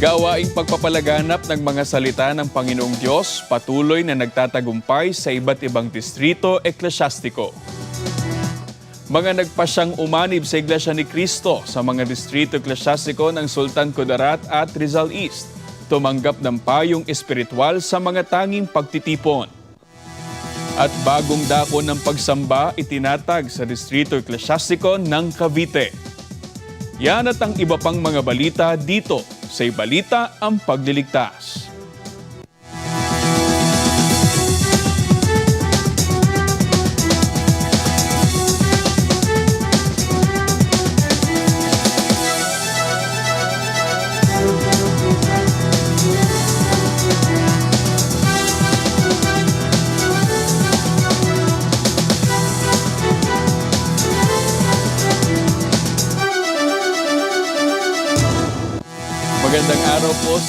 Gawaing pagpapalaganap ng mga salita ng Panginoong Diyos patuloy na nagtatagumpay sa iba't ibang distrito eklesyastiko. Mga nagpasyang umanib sa Iglesia ni Cristo sa mga distrito eklesyastiko ng Sultan Kudarat at Rizal East, tumanggap ng payong espiritual sa mga tanging pagtitipon. At bagong dako ng pagsamba itinatag sa distrito eklesyastiko ng Cavite. Yan at ang iba pang mga balita dito sa Ibalita ang Pagliligtas.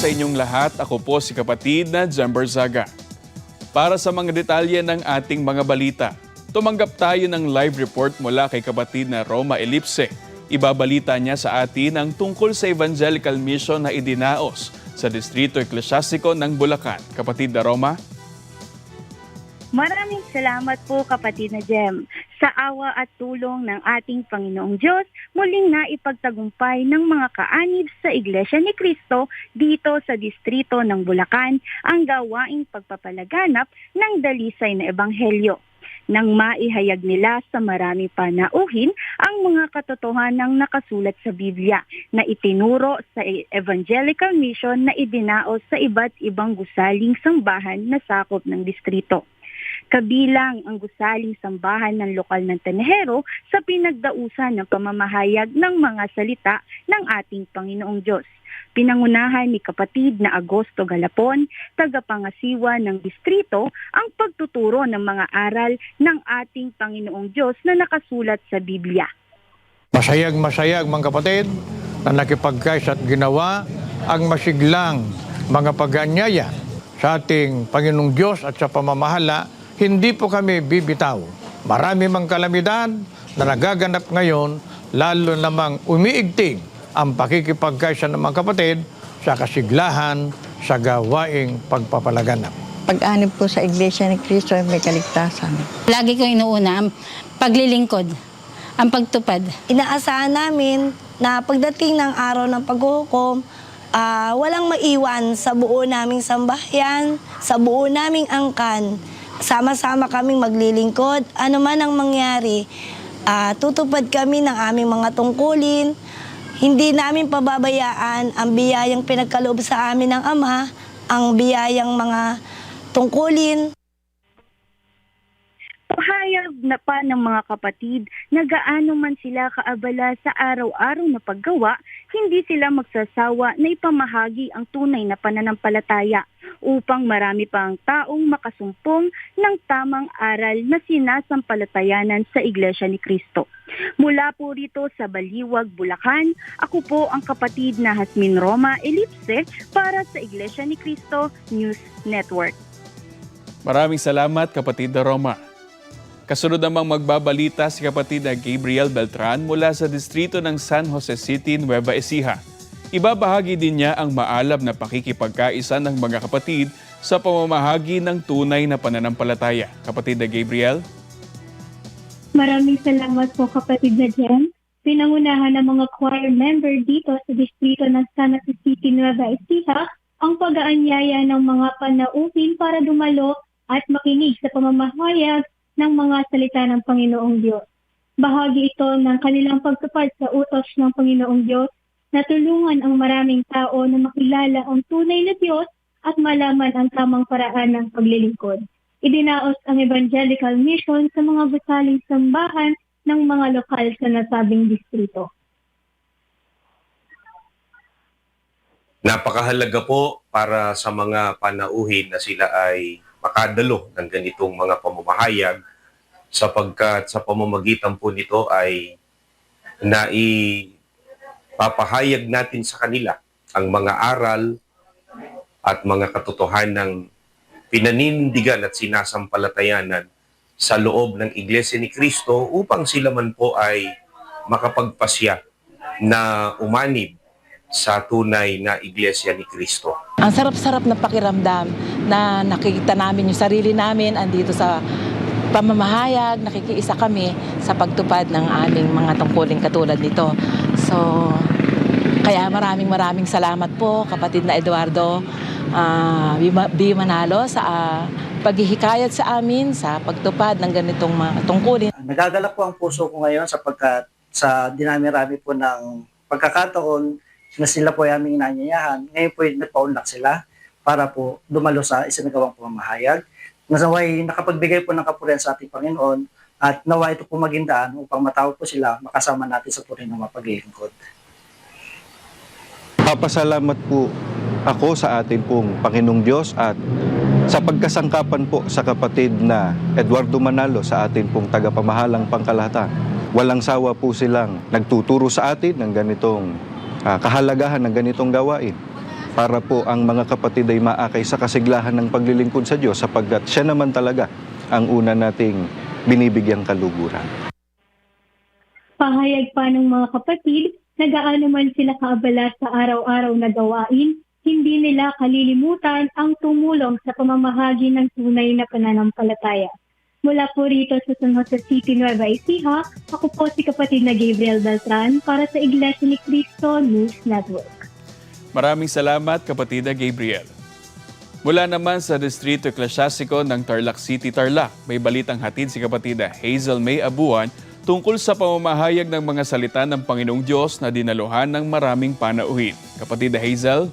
Sa inyong lahat. Ako po si kapatid na Jumper Zaga. Para sa mga detalye ng ating mga balita, tumanggap tayo ng live report mula kay kapatid na Roma Elipse. Ibabalita niya sa atin ang tungkol sa evangelical mission na idinaos sa Distrito Eklesyastiko ng Bulacan. Kapatid na Roma? Maraming salamat po kapatid na Jem. Sa awa at tulong ng ating Panginoong Diyos, muling naipagtagumpay ng mga kaanib sa Iglesia ni Cristo dito sa distrito ng Bulacan ang gawaing pagpapalaganap ng dalisay na ebanghelyo. Nang maihayag nila sa marami panauhin ang mga katotohanang nakasulat sa Biblia na itinuro sa evangelical mission na idinaos sa iba't ibang gusaling sambahan na sakop ng distrito kabilang ang gusaling sambahan ng lokal ng Tenehero sa pinagdausan ng pamamahayag ng mga salita ng ating Panginoong Diyos. Pinangunahan ni kapatid na Agosto Galapon, tagapangasiwa ng distrito, ang pagtuturo ng mga aral ng ating Panginoong Diyos na nakasulat sa Biblia. Masayag masayag mga kapatid na nakipagkais at ginawa ang masiglang mga pag-anyaya sa ating Panginoong Diyos at sa pamamahala, hindi po kami bibitaw. Marami mang kalamidad na nagaganap ngayon, lalo namang umiigting ang pakikipagkaisa ng mga kapatid sa kasiglahan sa gawaing pagpapalaganap. Pag-anib po sa Iglesia ni Cristo ay may kaligtasan. Lagi kong inuuna ang paglilingkod, ang pagtupad. Inaasahan namin na pagdating ng araw ng paghuhukom, ah, walang maiwan sa buo naming sambahayan, sa buo naming angkan. Sama-sama kaming maglilingkod. Ano man ang mangyari, ah, tutupad kami ng aming mga tungkulin. Hindi namin pababayaan ang biyayang pinagkaloob sa amin ng Ama, ang biyayang mga tungkulin, Pahayag na pa ng mga kapatid na gaano man sila kaabala sa araw-araw na paggawa, hindi sila magsasawa na ipamahagi ang tunay na pananampalataya upang marami pa ang taong makasumpong ng tamang aral na sinasampalatayanan sa Iglesia ni Cristo. Mula po rito sa Baliwag, Bulacan, ako po ang kapatid na Hasmin Roma Elipse para sa Iglesia ni Cristo News Network. Maraming salamat kapatid na Roma. Kasunod namang magbabalita si kapatid na Gabriel Beltran mula sa distrito ng San Jose City, Nueva Ecija. Ibabahagi din niya ang maalab na pakikipagkaisa ng mga kapatid sa pamamahagi ng tunay na pananampalataya. Kapatid na Gabriel? Maraming salamat po kapatid na Jen. Pinangunahan ng mga choir member dito sa distrito ng San Jose City, Nueva Ecija ang pag-aanyaya ng mga panauhin para dumalo at makinig sa pamamahayag ng mga salita ng Panginoong Diyos. Bahagi ito ng kanilang pagtupad sa utos ng Panginoong Diyos na tulungan ang maraming tao na makilala ang tunay na Diyos at malaman ang tamang paraan ng paglilingkod. Idinaos ang evangelical mission sa mga gusaling sambahan ng mga lokal sa nasabing distrito. Napakahalaga po para sa mga panauhin na sila ay makadalo ng ganitong mga pamamahayag sapagkat sa pamamagitan po nito ay naipapahayag natin sa kanila ang mga aral at mga katotohanan ng pinanindigan at sinasampalatayanan sa loob ng Iglesia ni Kristo upang sila man po ay makapagpasya na umanib sa tunay na Iglesia ni Kristo. Ang sarap-sarap na pakiramdam na nakikita namin yung sarili namin andito sa pamamahayag, nakikiisa kami sa pagtupad ng aming mga tungkulin katulad nito. So, kaya maraming maraming salamat po kapatid na Eduardo uh, B. Manalo sa ah, paghihikayat sa amin sa pagtupad ng ganitong mga tungkulin. Nagagalak po ang puso ko ngayon sapagkat sa dinami-rami po ng pagkakataon na sila po ay aming inanyayahan. Ngayon po ay nagpaunlak sila para po dumalo sa isinagawang pamamahayag. Nasaway nakapagbigay po ng kapurihan sa ating Panginoon at nawa ito po maging daan upang matawag po sila makasama natin sa tunay ng mapaglilingkod. Papasalamat po ako sa ating pong Panginoong Diyos at sa pagkasangkapan po sa kapatid na Eduardo Manalo sa ating pong tagapamahalang pangkalahatan. Walang sawa po silang nagtuturo sa atin ng ganitong ah, kahalagahan ng ganitong gawain para po ang mga kapatid ay maakay sa kasiglahan ng paglilingkod sa Diyos sapagkat siya naman talaga ang una nating binibigyang kaluguran. Pahayag pa ng mga kapatid, nagaano man sila kaabala sa araw-araw na gawain, hindi nila kalilimutan ang tumulong sa pamamahagi ng tunay na pananampalataya. Mula po rito sa San Jose City, Nueva Ecija, ako po si kapatid na Gabriel Beltran para sa Iglesia ni Cristo News Network. Maraming salamat, kapatida Gabriel. Mula naman sa Distrito Eklesiastiko ng Tarlac City, Tarlac, may balitang hatid si kapatida Hazel May Abuan tungkol sa pamamahayag ng mga salita ng Panginoong Diyos na dinaluhan ng maraming panauhin. Kapatida Hazel?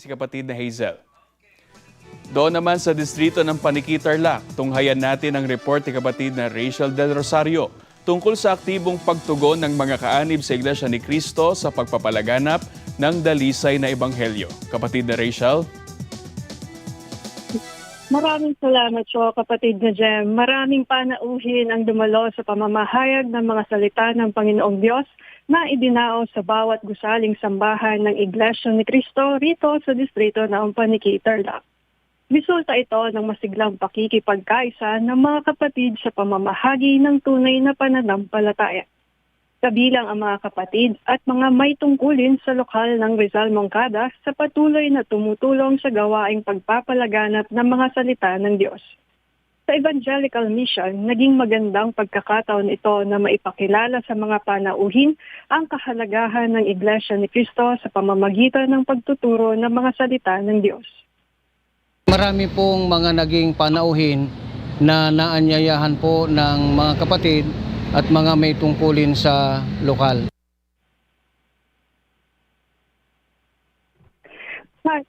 si kapatid na Hazel. Doon naman sa distrito ng Paniki Tarlac, tunghayan natin ang report ni kapatid na Rachel Del Rosario tungkol sa aktibong pagtugon ng mga kaanib sa Iglesia ni Cristo sa pagpapalaganap ng dalisay na ebanghelyo. Kapatid na Rachel? Maraming salamat po kapatid na Jem. Maraming panauhin ang dumalo sa pamamahayag ng mga salita ng Panginoong Diyos na idinao sa bawat gusaling sambahan ng Iglesia ni Cristo rito sa distrito ng Paniki, Tarlac. Resulta ito ng masiglang pakikipagkaisa ng mga kapatid sa pamamahagi ng tunay na pananampalataya. Kabilang ang mga kapatid at mga may tungkulin sa lokal ng Rizal Moncada sa patuloy na tumutulong sa gawaing pagpapalaganap ng mga salita ng Diyos. Sa Evangelical Mission, naging magandang pagkakataon ito na maipakilala sa mga panauhin ang kahalagahan ng Iglesia ni Cristo sa pamamagitan ng pagtuturo ng mga salita ng Diyos. Marami pong mga naging panauhin na naanyayahan po ng mga kapatid at mga may tungkulin sa lokal. Hi.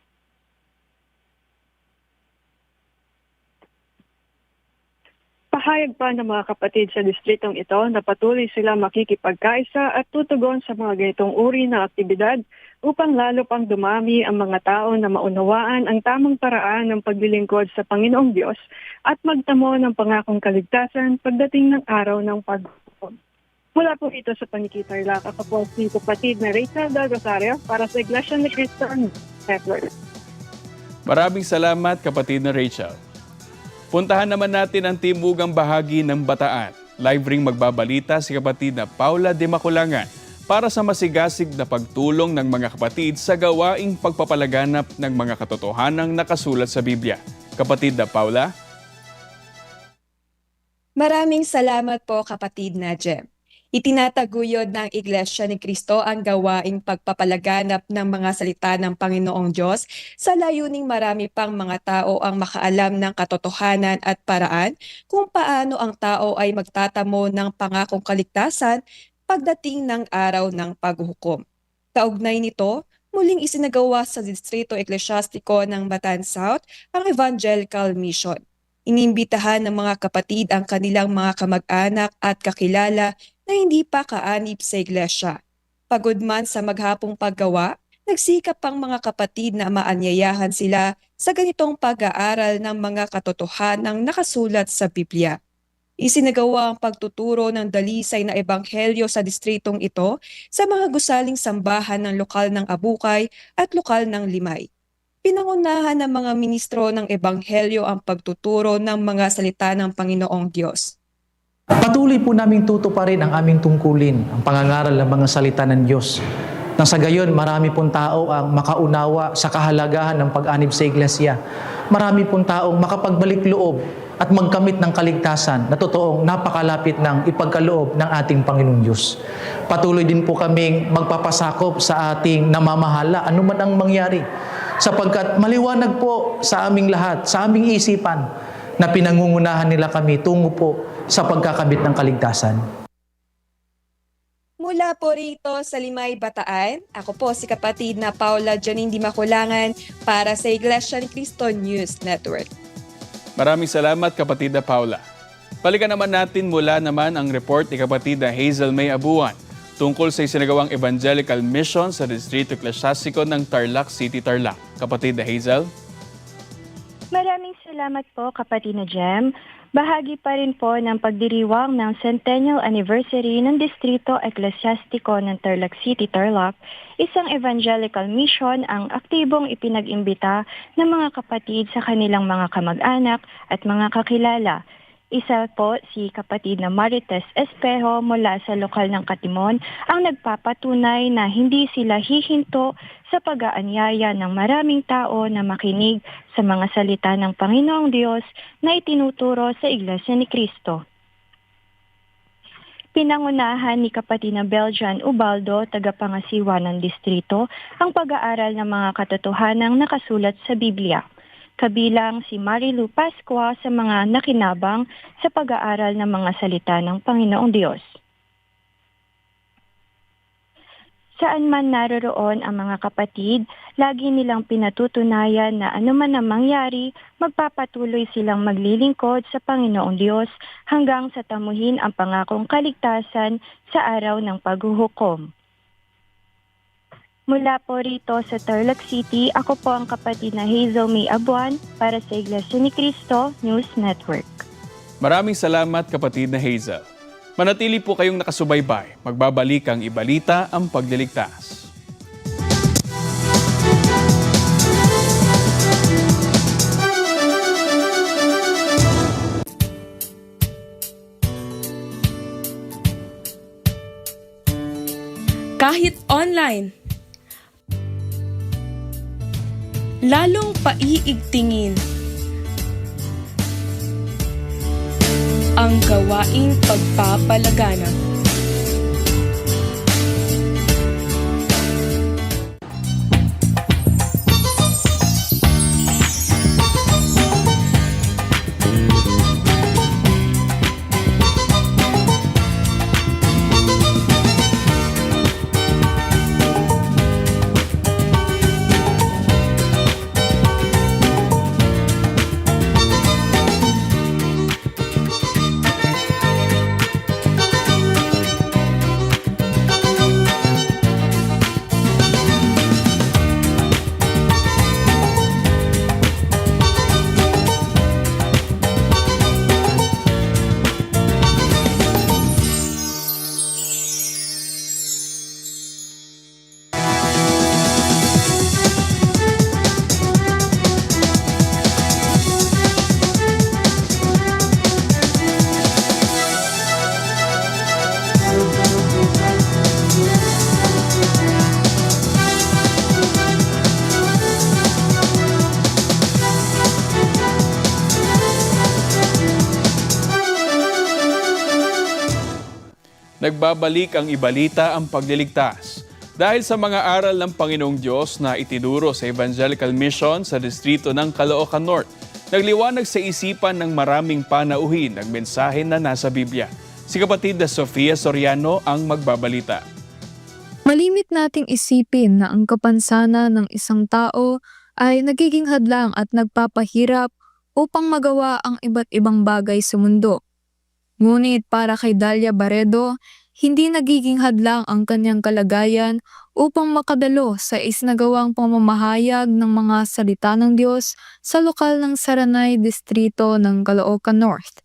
Pahayag pa ng mga kapatid sa distritong ito na patuloy sila makikipagkaisa at tutugon sa mga ganitong uri ng aktibidad upang lalo pang dumami ang mga tao na maunawaan ang tamang paraan ng paglilingkod sa Panginoong Diyos at magtamo ng pangakong kaligtasan pagdating ng araw ng paghukom. Mula po ito sa Panikitarlac, ako po si kapatid na Rachel Del Rosario para sa Iglesia ni Cristo Network. Maraming salamat, kapatid na Rachel. Puntahan naman natin ang timugang bahagi ng Bataan. Live ring magbabalita si kapatid na Paula de Maculangan para sa masigasig na pagtulong ng mga kapatid sa gawaing pagpapalaganap ng mga katotohanang nakasulat sa Biblia. Kapatid na Paula? Maraming salamat po kapatid na Jem. Itinataguyod ng Iglesia ni Cristo ang gawaing pagpapalaganap ng mga salita ng Panginoong Diyos sa layuning marami pang mga tao ang makaalam ng katotohanan at paraan kung paano ang tao ay magtatamo ng pangakong kaligtasan pagdating ng araw ng paghukom. Kaugnay nito, muling isinagawa sa Distrito Eklesyastiko ng Batan South ang Evangelical Mission. Inimbitahan ng mga kapatid ang kanilang mga kamag-anak at kakilala na hindi pa kaanib sa iglesia. Pagod man sa maghapong paggawa, nagsikap ang mga kapatid na maanyayahan sila sa ganitong pag-aaral ng mga katotohanang nakasulat sa Biblia. Isinagawa ang pagtuturo ng dalisay na ebanghelyo sa distritong ito sa mga gusaling sambahan ng lokal ng Abukay at lokal ng Limay. Pinangunahan ng mga ministro ng ebanghelyo ang pagtuturo ng mga salita ng Panginoong Diyos. Patuloy po namin tutuparin ang aming tungkulin, ang pangangaral ng mga salita ng Diyos. Nang sa gayon, marami pong tao ang makaunawa sa kahalagahan ng pag-anib sa iglesia. Marami pong taong makapagbalik loob at magkamit ng kaligtasan na totoong napakalapit ng ipagkaloob ng ating Panginoong Diyos. Patuloy din po kaming magpapasakop sa ating namamahala anuman ang mangyari sapagkat maliwanag po sa aming lahat, sa aming isipan na pinangungunahan nila kami tungo po sa pagkakamit ng kaligtasan. Mula po rito sa Limay, Bataan, ako po si kapatid na Paula Janine Di Makulangan para sa Iglesia ni Cristo News Network. Maraming salamat kapatid na Paula. Balikan naman natin mula naman ang report ni kapatid na Hazel May Abuan tungkol sa isinagawang evangelical mission sa Distrito Eklesiastiko ng Tarlac City, Tarlac. Kapatid na Hazel? Maraming salamat po kapatid na Jem. Bahagi pa rin po ng pagdiriwang ng centennial anniversary ng Distrito Eklesiastiko ng Tarlac City, Tarlac, isang evangelical mission ang aktibong ipinag-imbita ng mga kapatid sa kanilang mga kamag-anak at mga kakilala. Isa po si kapatid na Marites Espejo mula sa lokal ng Katimon ang nagpapatunay na hindi sila hihinto sa pag-aanyaya ng maraming tao na makinig sa mga salita ng Panginoong Diyos na itinuturo sa Iglesia ni Cristo. Pinangunahan ni kapatid na Belgian Ubaldo, tagapangasiwa ng distrito, ang pag-aaral ng mga katotohanang nakasulat sa Biblia kabilang si Marilu Pascua sa mga nakinabang sa pag-aaral ng mga salita ng Panginoong Diyos. Saan man naroroon ang mga kapatid, lagi nilang pinatutunayan na anuman ang mangyari, magpapatuloy silang maglilingkod sa Panginoong Diyos hanggang sa tamuhin ang pangakong kaligtasan sa araw ng paghuhukom. Mula po rito sa Tarlac City, ako po ang kapatid na Hazel May Abuan para sa Iglesia ni Cristo News Network. Maraming salamat kapatid na Hazel. Manatili po kayong nakasubaybay. Magbabalik ang ibalita ang pagliligtas. Kahit online, lalong paiigtingin ang gawaing pagpapalaganap. Nagbabalik ang ibalita ang pagliligtas. Dahil sa mga aral ng Panginoong Diyos na itinuro sa Evangelical Mission sa distrito ng Caloocan North, nagliwanag sa isipan ng maraming panauhin ang mensahe na nasa Biblia. Si kapatid na Sofia Soriano ang magbabalita. Malimit nating isipin na ang kapansanan ng isang tao ay nagiging hadlang at nagpapahirap upang magawa ang iba't ibang bagay sa mundo. Ngunit para kay Dalia Baredo, hindi nagiging hadlang ang kanyang kalagayan upang makadalo sa isnagawang pamamahayag ng mga salita ng Diyos sa lokal ng Saranay Distrito ng Caloocan North.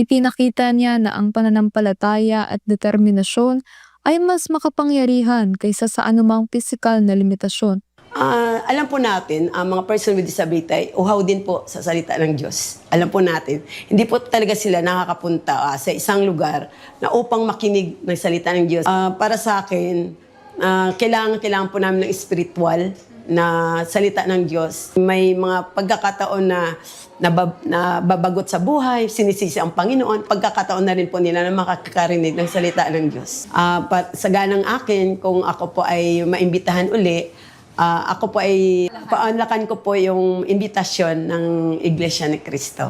Ipinakita niya na ang pananampalataya at determinasyon ay mas makapangyarihan kaysa sa anumang pisikal na limitasyon. Ah, alam po natin, ang mga person with disability ay uhaw din po sa salita ng Diyos. Alam po natin, hindi po talaga sila nakakapunta ah, sa isang lugar na upang makinig ng salita ng Diyos. Ah, para sa akin, ah, kailangan, kailangan po namin ng spiritual na salita ng Diyos. May mga pagkakataon na nabab, nababagot sa buhay, sinisisi ang Panginoon. Pagkakataon na rin po nila na makakarinig ng salita ng Diyos. Ah, pa, sa ganang akin, kung ako po ay maimbitahan uli, Ah, ako po ay paunlakan ko po yung imbitasyon ng Iglesia ni Cristo.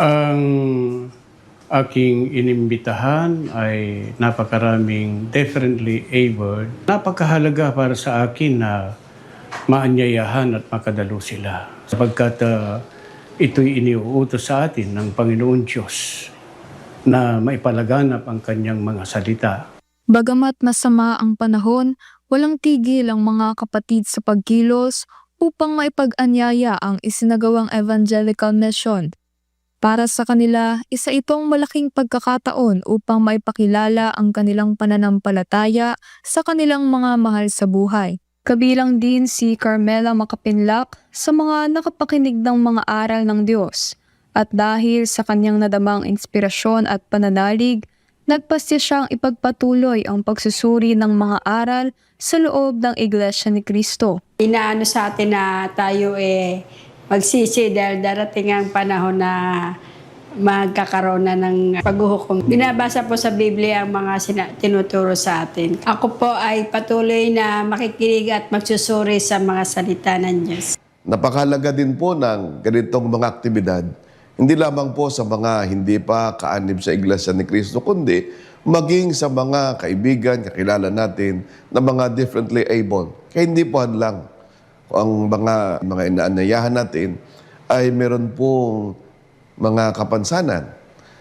Ang aking inimbitahan ay napakaraming differently abled. Napakahalaga para sa akin na maanyayahan at makadalo sila. Sapagkat ah, ito'y iniuutos sa atin ng Panginoon Diyos na maipalaganap ang kanyang mga salita. Bagamat masama ang panahon, walang tigil ang mga kapatid sa pagkilos upang maipag-anyaya ang isinagawang evangelical mission. Para sa kanila, isa itong malaking pagkakataon upang maipakilala ang kanilang pananampalataya sa kanilang mga mahal sa buhay. Kabilang din si Carmela Makapinlak sa mga nakapakinig ng mga aral ng Diyos. At dahil sa kanyang nadamang inspirasyon at pananalig, nagpasya siyang ipagpatuloy ang pagsusuri ng mga aral sa loob ng Iglesia ni Cristo. Inaano sa atin na tayo eh magsisi dahil darating ang panahon na magkakaroon na ng paghuhukom. Binabasa po sa Biblia ang mga sina- tinuturo sa atin. Ako po ay patuloy na makikinig at magsusuri sa mga salita ng Diyos. Napakahalaga din po ng ganitong mga aktibidad, hindi lamang po sa mga hindi pa kaanib sa Iglesia ni Cristo, kundi maging sa mga kaibigan, kakilala natin na mga differently able. Kaya hindi po hadlang ang mga, mga inaanayahan natin ay meron pong mga kapansanan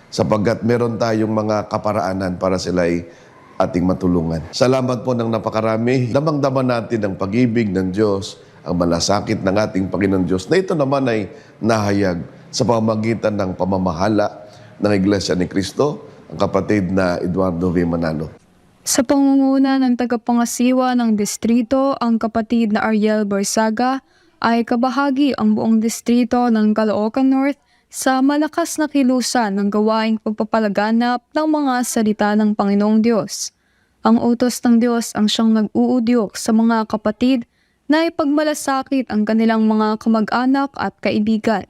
sapagkat meron tayong mga kaparaanan para sila ay ating matulungan. Salamat po ng napakarami. Damang-dama natin ang pag-ibig ng Diyos, ang malasakit ng ating Panginoon Diyos na ito naman ay nahayag sa pamamagitan ng pamamahala ng Iglesia ni Cristo, ang kapatid na Eduardo V. Manalo. Sa pangunguna ng tagapangasiwa ng distrito, ang kapatid na Ariel Barsaga, ay kabahagi ang buong distrito ng Caloocan North sa malakas na kilusan ng gawaing pagpapalaganap ng mga salita ng Panginoong Diyos. Ang utos ng Diyos ang siyang nag-uudyok sa mga kapatid na ipagmalasakit ang kanilang mga kamag-anak at kaibigan.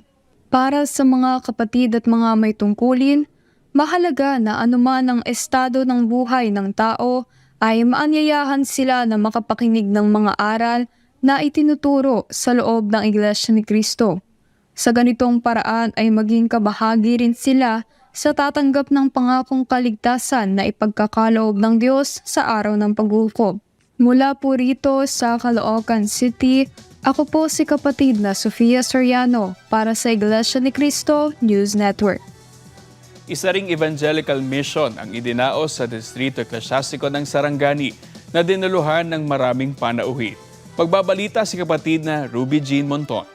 Para sa mga kapatid at mga may tungkulin, mahalaga na anuman ang estado ng buhay ng tao ay maanyayahan sila na makapakinig ng mga aral na itinuturo sa loob ng Iglesia ni Cristo. Sa ganitong paraan ay maging kabahagi rin sila sa tatanggap ng pangakong kaligtasan na ipagkakaloob ng Diyos sa araw ng paghukom. Mula po rito sa Caloocan City, ako po si kapatid na Sofia Soriano para sa Iglesia ni Cristo News Network. Isa ring evangelical mission ang idinaos sa Distrito Eklesiastiko ng Sarangani na dinuluhan ng maraming panauhin. Pagbabalita si kapatid na Ruby Jean Monton.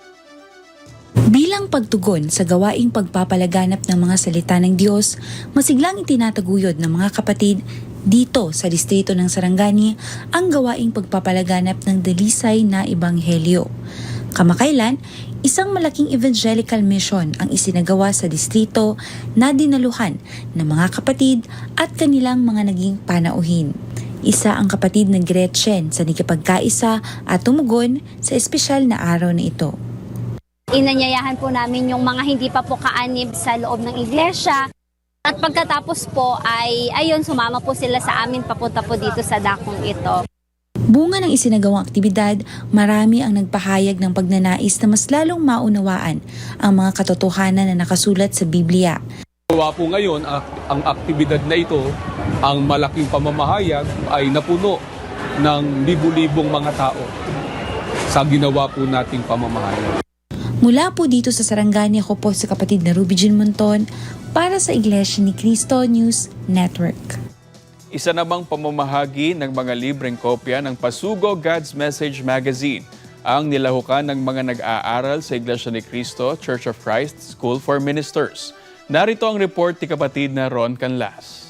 Bilang pagtugon sa gawaing pagpapalaganap ng mga salita ng Diyos, masiglang itinataguyod ng mga kapatid dito sa distrito ng Sarangani ang gawaing pagpapalaganap ng delisay na ebanghelyo. Kamakailan, isang malaking evangelical mission ang isinagawa sa distrito na dinaluhan ng mga kapatid at kanilang mga naging panauhin. Isa ang kapatid na Gretchen sa nikipagkaisa at tumugon sa espesyal na araw na ito. Inanyayahan po namin yung mga hindi pa po kaanib sa loob ng iglesia. At pagkatapos po ay, ayun, sumama po sila sa amin papunta po dito sa dakong ito. Bunga ng isinagawang aktibidad, marami ang nagpahayag ng pagnanais na mas lalong maunawaan ang mga katotohanan na nakasulat sa Biblia. Gawa po ngayon ak- ang aktibidad na ito, ang malaking pamamahayag ay napuno ng libu-libong mga tao sa ginawa po nating pamamahayag. Mula po dito sa Sarangani ako po sa kapatid na Ruby Jean Monton para sa Iglesia ni Cristo News Network. Isa namang pamamahagi ng mga libreng kopya ng Pasugo God's Message Magazine ang nilahukan ng mga nag-aaral sa Iglesia ni Cristo Church of Christ School for Ministers. Narito ang report ni kapatid na Ron Canlas.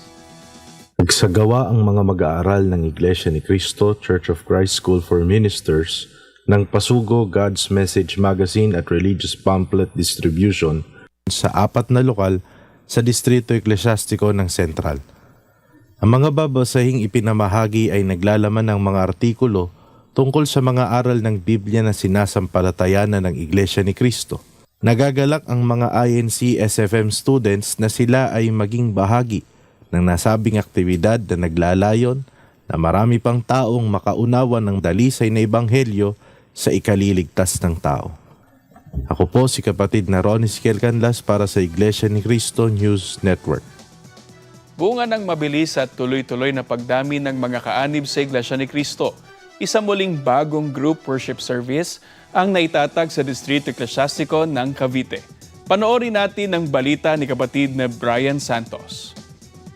Nagsagawa ang mga mag-aaral ng Iglesia ni Cristo Church of Christ School for Ministers ng Pasugo God's Message Magazine at Religious Pamphlet Distribution sa apat na lokal sa Distrito Eklesyastiko ng Sentral. Ang mga babasahing ipinamahagi ay naglalaman ng mga artikulo tungkol sa mga aral ng Biblia na sinasampalatayanan ng Iglesia ni Cristo. Nagagalak ang mga INC SFM students na sila ay maging bahagi ng nasabing aktibidad na naglalayon na marami pang taong makaunawa ng dalisay na ebanghelyo sa ikaliligtas ng tao. Ako po si kapatid na Ronnie Siquel Canlas para sa Iglesia ni Cristo News Network. Bunga ng mabilis at tuloy-tuloy na pagdami ng mga kaanib sa Iglesia ni Cristo, isa muling bagong group worship service ang naitatag sa Distrito Eklesyastiko ng Cavite. Panoorin natin ang balita ni kapatid na Brian Santos.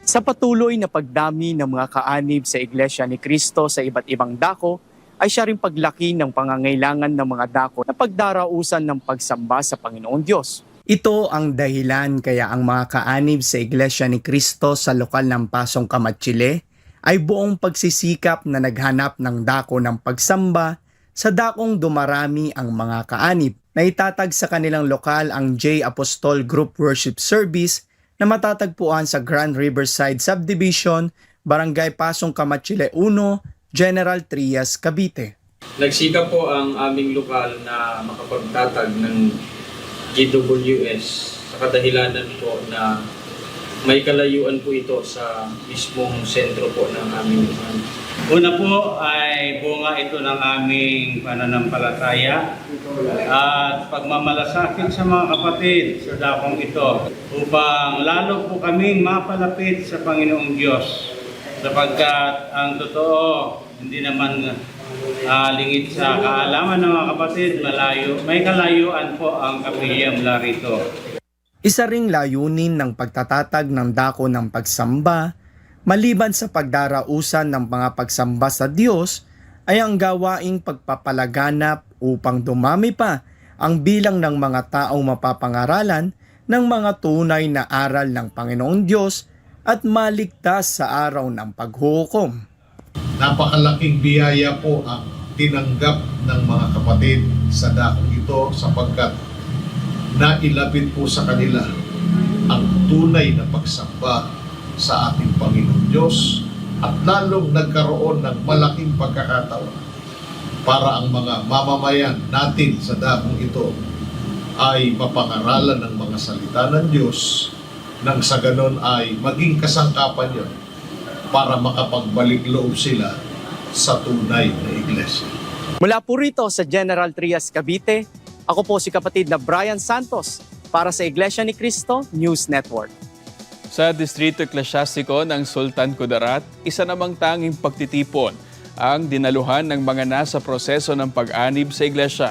Sa patuloy na pagdami ng mga kaanib sa Iglesia ni Cristo sa iba't ibang dako, ay siya rin paglaki ng pangangailangan ng mga dako na pagdarausan ng pagsamba sa Panginoong Diyos. Ito ang dahilan kaya ang mga kaanib sa Iglesia ni Cristo sa lokal ng Pasong Kamatsile ay buong pagsisikap na naghanap ng dako ng pagsamba sa dakong dumarami ang mga kaanib. Naitatag sa kanilang lokal ang J Apostol Group Worship Service na matatagpuan sa Grand Riverside Subdivision, Barangay Pasong Kamatsile 1, General Trias, Cavite. Nagsikap po ang aming lokal na makapagtatag ng GWS sa kadahilanan po na may kalayuan po ito sa mismong sentro po ng aming lokal. Una po ay bunga ito ng aming pananampalataya at pagmamalasakit sa mga kapatid sa dakong ito upang lalo po kaming mapalapit sa Panginoong Diyos sapagkat ang totoo hindi naman ah, lingid sa kaalaman ng mga kapatid malayo may kalayuan po ang kapilya mula rito. Isa ring layunin ng pagtatatag ng dako ng pagsamba, maliban sa pagdarausan ng mga pagsamba sa Diyos, ay ang gawaing pagpapalaganap upang dumami pa ang bilang ng mga taong mapapangaralan ng mga tunay na aral ng Panginoong Diyos at maligtas sa araw ng paghukom. Napakalaking biyaya po ang tinanggap ng mga kapatid sa dakong ito sapagkat nailapit po sa kanila ang tunay na pagsamba sa ating Panginoon Diyos at lalong nagkaroon ng malaking pagkakataon para ang mga mamamayan natin sa dakong ito ay mapangaralan ng mga salita ng Diyos nang sa ganon ay maging kasangkapan yon para makapagbalik loob sila sa tunay na iglesia. Mula po rito sa General Trias, Cavite, ako po si kapatid na Brian Santos para sa Iglesia ni Cristo News Network. Sa Distrito Eklesyastiko ng Sultan Kudarat, isa namang tanging pagtitipon ang dinaluhan ng mga nasa proseso ng pag-anib sa iglesia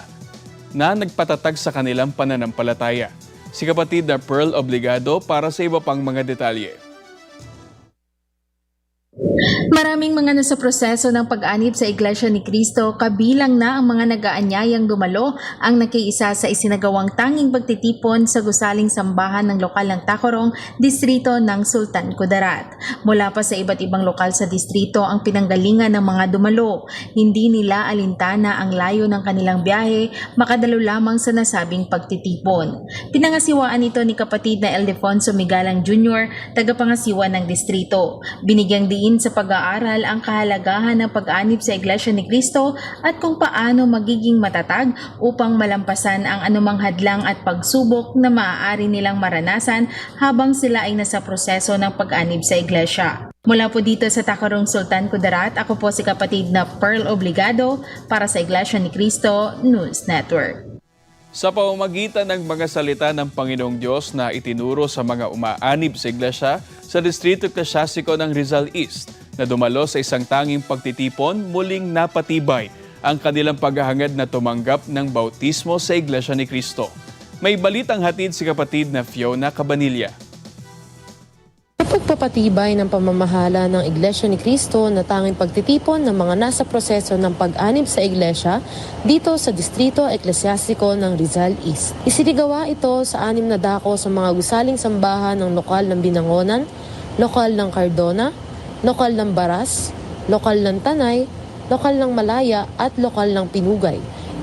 na nagpatatag sa kanilang pananampalataya. Si kapatid na Pearl Obligado para sa iba pang mga detalye. Maraming mga nasa proseso ng pag-anib sa Iglesia ni Cristo, kabilang na ang mga nagaanyayang dumalo ang nakiisa sa isinagawang tanging pagtitipon sa gusaling sambahan ng lokal ng Tacorong, distrito ng Sultan Kudarat. Mula pa sa iba't ibang lokal sa distrito ang pinanggalingan ng mga dumalo. Hindi nila alintana ang layo ng kanilang biyahe, makadalo lamang sa nasabing pagtitipon. Pinangasiwaan ito ni kapatid na Eldefonso Migalang Jr., tagapangasiwa ng distrito. Binigyang diin sa pag-aaral ang kahalagahan ng pag-anib sa Iglesia ni Cristo at kung paano magiging matatag upang malampasan ang anumang hadlang at pagsubok na maaari nilang maranasan habang sila ay nasa proseso ng pag-anib sa Iglesia. Mula po dito sa Tacorong Sultan Kudarat, ako po si kapatid na Pearl Obligado para sa Iglesia ni Cristo News Network. Sa pamamagitan ng mga salita ng Panginoong Diyos na itinuro sa mga umaanib sa iglesia sa Distrito Eklesyastiko ng Rizal East na dumalo sa isang tanging pagtitipon, muling napatibay ang kanilang paghahangad na tumanggap ng bautismo sa Iglesia ni Cristo. May balitang hatid si kapatid na Fiona Cabanilla. Kapag nagpapatibay ng pamamahala ng Iglesia ni Cristo na tanging pagtitipon ng mga nasa proseso ng pag-anib sa Iglesia dito sa Distrito Eklesiastiko ng Rizal East. Isinigawa ito sa anim na dako sa mga gusaling sambahan ng lokal ng Binangonan, lokal ng Cardona, lokal ng Baras, lokal ng Tanay, lokal ng Malaya at lokal ng Pinugay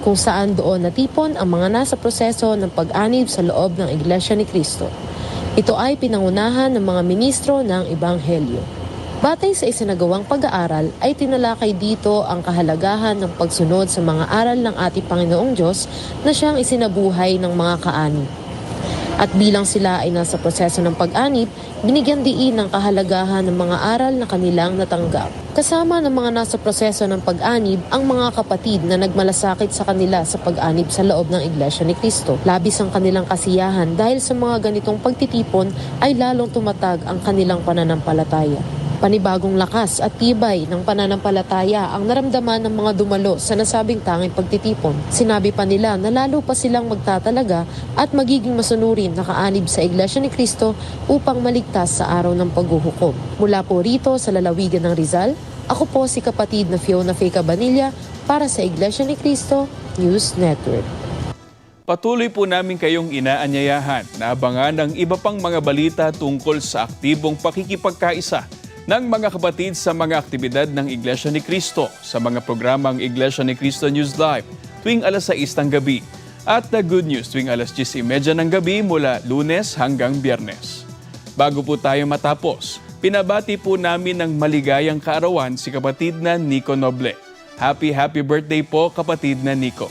kung saan doon natipon ang mga nasa proseso ng pag-anib sa loob ng Iglesia ni Cristo. Ito ay pinangunahan ng mga ministro ng Ebanghelyo. Batay sa isinagawang pag-aaral ay tinalakay dito ang kahalagahan ng pagsunod sa mga aral ng ating Panginoong Diyos na siyang isinabuhay ng mga kaanib. At bilang sila ay nasa proseso ng pag-anib, binigyan diin ng kahalagahan ng mga aral na kanilang natanggap. Kasama ng mga nasa proseso ng pag-anib ang mga kapatid na nagmalasakit sa kanila sa pag-anib sa loob ng Iglesia ni Cristo. Labis ang kanilang kasiyahan dahil sa mga ganitong pagtitipon ay lalong tumatag ang kanilang pananampalataya. Panibagong lakas at tibay ng pananampalataya ang naramdaman ng mga dumalo sa nasabing tanging pagtitipon. Sinabi pa nila na lalo pa silang magtatalaga at magiging masunurin na kaanib sa Iglesia ni Cristo upang maligtas sa araw ng paghuhukom. Mula po rito sa lalawigan ng Rizal, ako po si kapatid na Fiona Faye Cabanilla para sa Iglesia ni Cristo News Network. Patuloy po namin kayong inaanyayahan na abangan ang iba pang mga balita tungkol sa aktibong pakikipagkaisa ng mga kapatid sa mga aktibidad ng Iglesia ni Cristo sa mga programang Iglesia ni Cristo News Live tuwing alas 6 ng gabi at The Good News tuwing alas 10.30 ng gabi mula lunes hanggang biyernes. Bago po tayo matapos, pinabati po namin ng maligayang kaarawan si kapatid na Nico Noble. Happy happy birthday po kapatid na Nico.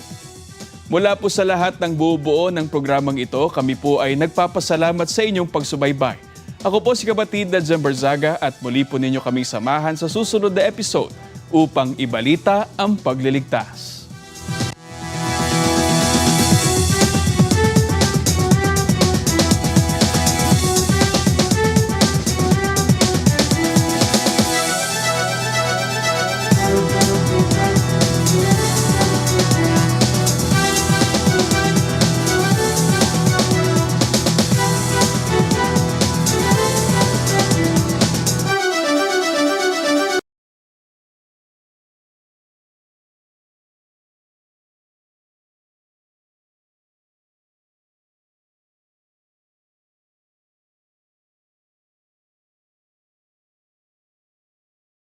Mula po sa lahat ng buo-buo ng programang ito, kami po ay nagpapasalamat sa inyong pagsubaybay. Ako po si kapatid na Jem Barzaga at muli po ninyo kaming samahan sa susunod na episode upang ibalita ang pagliligtas.